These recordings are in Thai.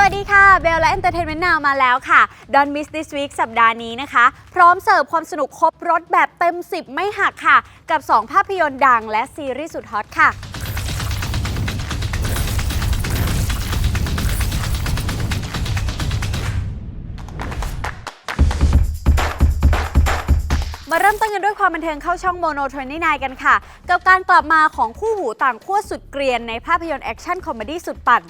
วัสดีค่ะ เบลและ Entertainment Now มาแล้วค่ะ Don't Miss This Week สัปดาห์นี้นะคะ พร้อมเสิร์ฟความสนุกครบรถแบบเต็ม 10 ไม่หักค่ะ กับ 2 ภาพยนตร์ดังและซีรีส์สุดฮอตค่ะมาเริ่มต้นกันด้วยความบันเทิงเข้าช่องโมโน29กันค่ะ กับการกลับมาของคู่หูต่างขั้วสุดเกรียนในภาพยนตร์แอคชั่นคอมเมดี้สุดปั่น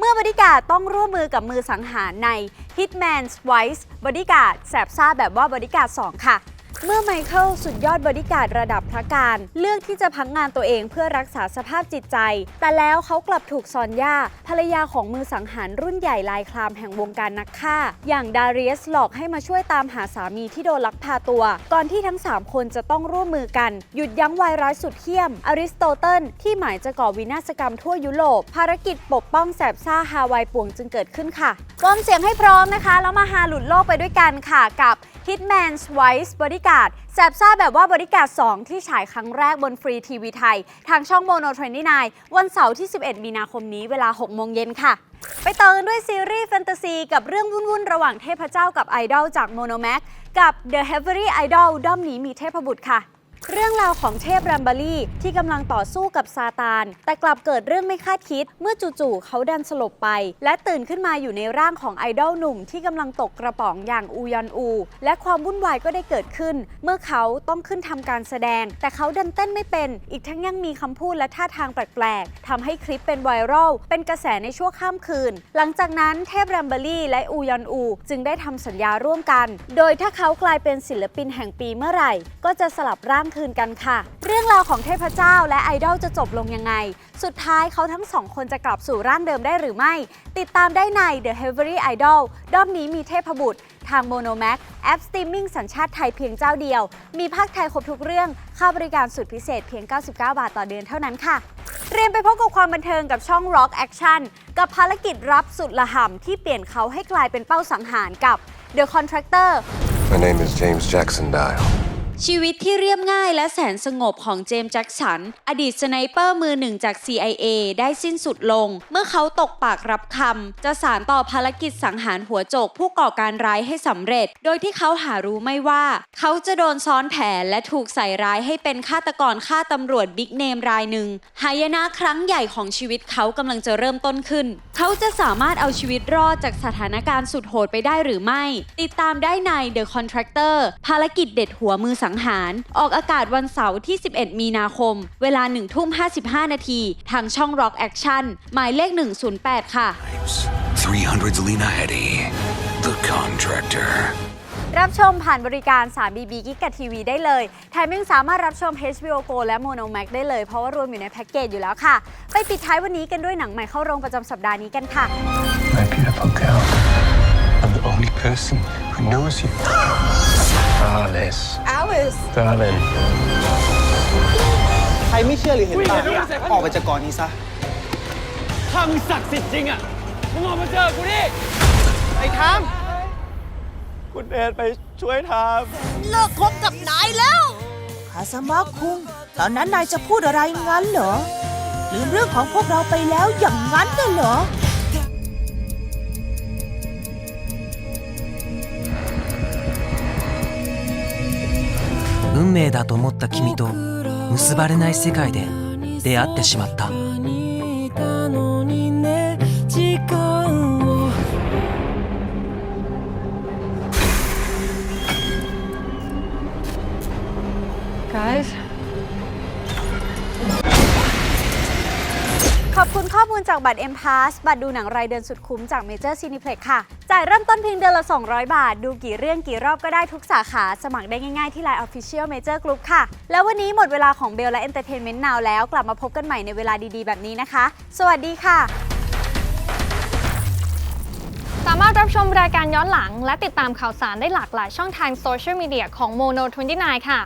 เมื่อบริการดต้องร่วมมือกับมือสังหารใน Hitman's Wife บริการดแสบซ่าแบบว่าบริการด2ค่ะ เมื่อไมเคิลสุดยอดบริการระดับพระการ เลือกที่จะพักงานตัวเองเพื่อรักษาสภาพจิตใจ แต่แล้วเขากลับถูกซอนย่าภรรยาของมือสังหารรุ่นใหญ่ลายคลามแห่งวงการนักฆ่า อย่างดาริเอสหลอกให้มาช่วยตามหาสามีที่โดนลักพาตัว ก่อนที่ทั้ง 3 คนจะต้องร่วมมือกัน หยุดยั้งวายร้ายสุดเหี้ยม อริสโตเติลที่หมายจะก่อวินาศกรรมทั่วยุโรปภารกิจปกป้องแสบซ่าฮาวายป่วงจึงเกิดขึ้นค่ะวอร์มเสียงให้พร้อมนะคะแล้วมาหาหลุดโลกไปด้วยกันค่ะกับ Hitman's Wife Bodyguard แซบซ่าแบบว่าบริการด2ที่ฉายครั้งแรกบนฟรีทีวีไทย ทางช่องโมโนเทรนี่นายวันเสาร์ที่ 11 มีนาคมนี้เวลา 6 โมงเย็นค่ะ ไปต่อกันด้วยซีรีส์แฟนตาซีกับเรื่องวุ่นๆ ระหว่างเทพเจ้ากับไอดอลจากโมโนแม็กกับ The Heavenly Idol ด้อมนี้มีเทพบุตรค่ะ เรื่องราวของเทพแรมเบอรี่ที่กำลังต่อสู้กับซาตาน แต่กลับเกิดเรื่องไม่คาดคิด เมื่อจู่ๆเขาดันสลบไป และตื่นขึ้นมาอยู่ในร่างของไอดอลหนุ่มที่กำลังตกกระป๋องอย่างอูยอนอู และความวุ่นวายก็ได้เกิดขึ้น เมื่อเขาต้องขึ้นทำการแสดง แต่เขาดันเต้นไม่เป็น อีกทั้งยังมีคำพูดและท่าทางแปลกๆทำให้คลิปเป็นไวรัลเป็นกระแสในชั่วข้ามคืน หลังจากนั้นเทพแรมเบอรี่และอูยอนอู จึงได้ทำสัญญาร่วมกัน โดยถ้าเขากลายเป็นศิลปินแห่งปีเมื่อไหร่ ก็จะสลับร่างคืนกันค่ะ เรื่องราวของเทพเจ้าและไอดอลจะจบลงยังไง สุดท้ายเขาทั้งสองคนจะกลับสู่ร่างเดิมได้หรือไม่ ติดตามได้ใน The Heavenly Idol ด้อมนี้มีเทพบุตร ทาง Monomax แอปสตรีมมิ่งสัญชาติไทยเพียงเจ้าเดียว มีภาคไทยครบทุกเรื่องค่าบริการสุดพิเศษเพียง 99 บาทต่อเดือนเท่านั้นค่ะเตรียมไปพบกับความบันเทิงกับช่อง Rock Action กับภารกิจรับสุดละห่ำที่เปลี่ยนเขาให้กลายเป็นเป้าสังหารกับ The Contractor My name is James Jackson Dial. ชีวิตที่เรียบง่ายและแสนสงบของเจมส์แจ็คสัน อดีตสไนเปอร์มือหนึ่งจาก CIA ได้สิ้นสุดลง เมื่อเขาตกปากรับคำ จะสารต่อภารกิจสังหารหัวโจกผู้ก่อการร้ายให้สำเร็จ โดยที่เขาหารู้ไม่ว่า เขาจะโดนซ้อนแผนและถูกใส่ร้ายให้เป็นฆาตกรฆ่าตำรวจบิ๊กเนมรายหนึ่งหายนะครั้งใหญ่ของชีวิตเขากำลังจะเริ่มต้นขึ้น เขาจะสามารถเอาชีวิตรอดจากสถานการณ์สุดโหดไปได้หรือไม่ ติดตามได้ใน The Contractor ภารกิจเด็ดหัวมือสังหาร ออกอากาศวันเสาร์ที่ 11 มีนาคม เวลา1ทุ่ม55 นาที ทางช่อง Rock Action หมายเลข 108 ค่ะ 300 Lena Eddy, the contractor. รับชมผ่านบริการ 3BB กิกะทีวีได้เลย แถมยังสามารถรับชม HBO Go และ Mono Max ได้เลย เพราะว่ารวมอยู่ในแพ็กเกจอยู่แล้วค่ะ ไปปิดท้ายวันนี้กันด้วยหนังใหม่เข้าโรงประจำสัปดาห์นี้กันค่ะ My beautiful girl. I'm the only person who knows you. Alice. Alice Darling. ใครไม่เชื่อหรือเห็นต่างออกไปจากกองนี้ซะ ถ้ามึงศักดิ์สิทธิ์จริงอะ มึงออกมาเจอกูดิ ไอ้ทาม คุณเดนไปช่วยทามเลิกคบกับนายแล้วคาสมาคุง ตอนนั้นนายจะพูดอะไรงั้นเหรอ ลืมเรื่องของพวกเราไปแล้วอย่างนั้นน่ะเหรอ 命だと思った君と結ばれない世界で出会ってしまった ขอบคุณข้อมูลจากบัตร M Pass บัตรดูหนังรายเดือนสุดคุ้มจาก Major Cineplex ค่ะ จ่ายเริ่มต้นเพียงเดือนละ 200 บาท ดูกี่เรื่องกี่รอบก็ได้ทุกสาขา สมัครได้ง่ายๆที่ Line Official Major Group ค่ะ แล้ววันนี้หมดเวลาของเบลและ Entertainment Now แล้วกลับมาพบกันใหม่ในเวลาดีๆ แบบนี้นะคะ สวัสดีค่ะ สามารถรับชมรายการย้อนหลัง และติดตามข่าวสารได้หลากหลายช่องทางโซเชียลมีเดียของ Mono 29 ค่ะ